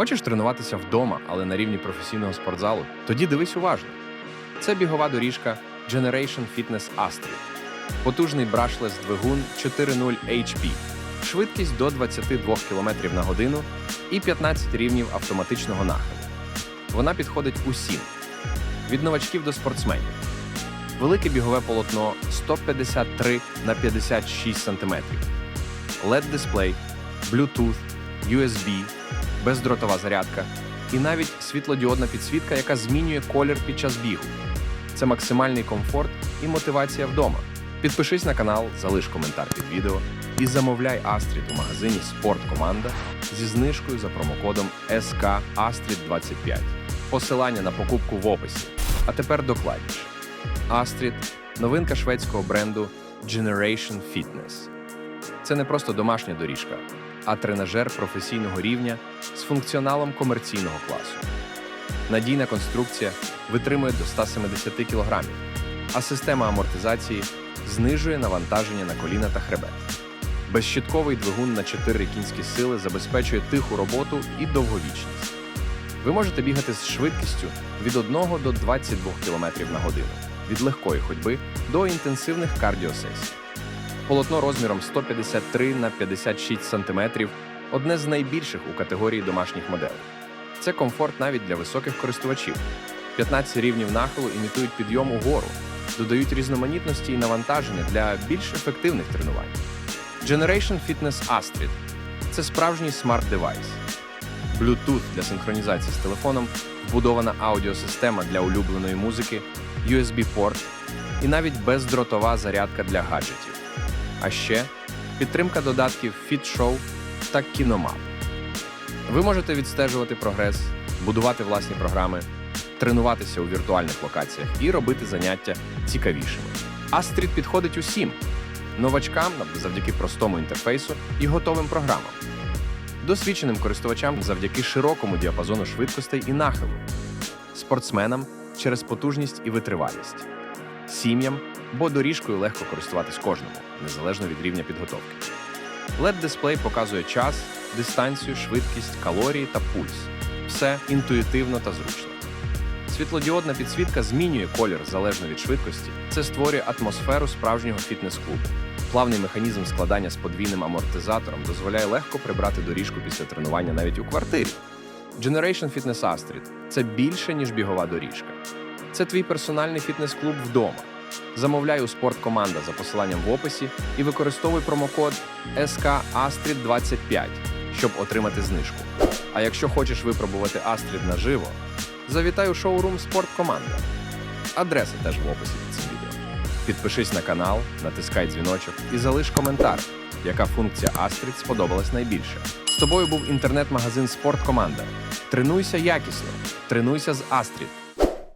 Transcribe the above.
Хочеш тренуватися вдома, але на рівні професійного спортзалу? Тоді дивись уважно. Це бігова доріжка Generation Fitness Astrid. Потужний брашлес двигун 4.0 HP, швидкість до 22 км на годину і 15 рівнів автоматичного нахилу. Вона підходить усім від новачків до спортсменів. Велике бігове полотно 153 на 56 см, LED-дисплей, Bluetooth, USB, бездротова зарядка і навіть світлодіодна підсвітка, яка змінює колір під час бігу. Це максимальний комфорт і мотивація вдома. Підпишись на канал, залиш коментар під відео і замовляй Астрід у магазині Спорт зі знижкою за промокодом СК Астрід 25. Посилання на покупку в описі. А тепер докладніше. Астрід новинка шведського бренду Generation Fitness. Це не просто домашня доріжка, а тренажер професійного рівня з функціоналом комерційного класу. Надійна конструкція витримує до 170 кг, а система амортизації знижує навантаження на коліна та хребет. Безщитковий двигун на 4 кінські сили забезпечує тиху роботу і довговічність. Ви можете бігати з швидкістю від 1 до 22 км на годину, від легкої ходьби до інтенсивних кардіосесій. Полотно розміром 153 на 56 см – одне з найбільших у категорії домашніх моделей. Це комфорт навіть для високих користувачів. 15 рівнів нахилу імітують підйом угору, додають різноманітності і навантаження для більш ефективних тренувань. Generation Fitness Astrid – це справжній смарт-девайс. Bluetooth для синхронізації з телефоном, вбудована аудіосистема для улюбленої музики, USB-порт і навіть бездротова зарядка для гаджетів. А ще підтримка додатків FitShow та KinoMap. Ви можете відстежувати прогрес, будувати власні програми, тренуватися у віртуальних локаціях і робити заняття цікавішими. Астрід підходить усім новачкам завдяки простому інтерфейсу і готовим програмам, досвідченим користувачам завдяки широкому діапазону швидкостей і нахилу, спортсменам через потужність і витривалість, сім'ям, бо доріжкою легко користуватись кожному, незалежно від рівня підготовки. LED-дисплей показує час, дистанцію, швидкість, калорії та пульс. Все інтуїтивно та зручно. Світлодіодна підсвітка змінює колір залежно від швидкості. Це створює атмосферу справжнього фітнес-клубу. Плавний механізм складання з подвійним амортизатором дозволяє легко прибрати доріжку після тренування навіть у квартирі. Generation Fitness Astrid – це більше, ніж бігова доріжка. Це твій персональний фітнес-клуб вдома. Замовляй у спорткоманда за посиланням в описі і використовуй промокод СК Astrid 25 щоб отримати знижку. А якщо хочеш випробувати Astrid наживо, завітай у шоурум Спорткоманда. Адреса теж в описі під цим відео. Підпишись на канал, натискай дзвіночок і залиш коментар, яка функція Astrid сподобалась найбільше. З тобою був інтернет-магазин Спорткоманда. Тренуйся якісно, тренуйся з Astrid.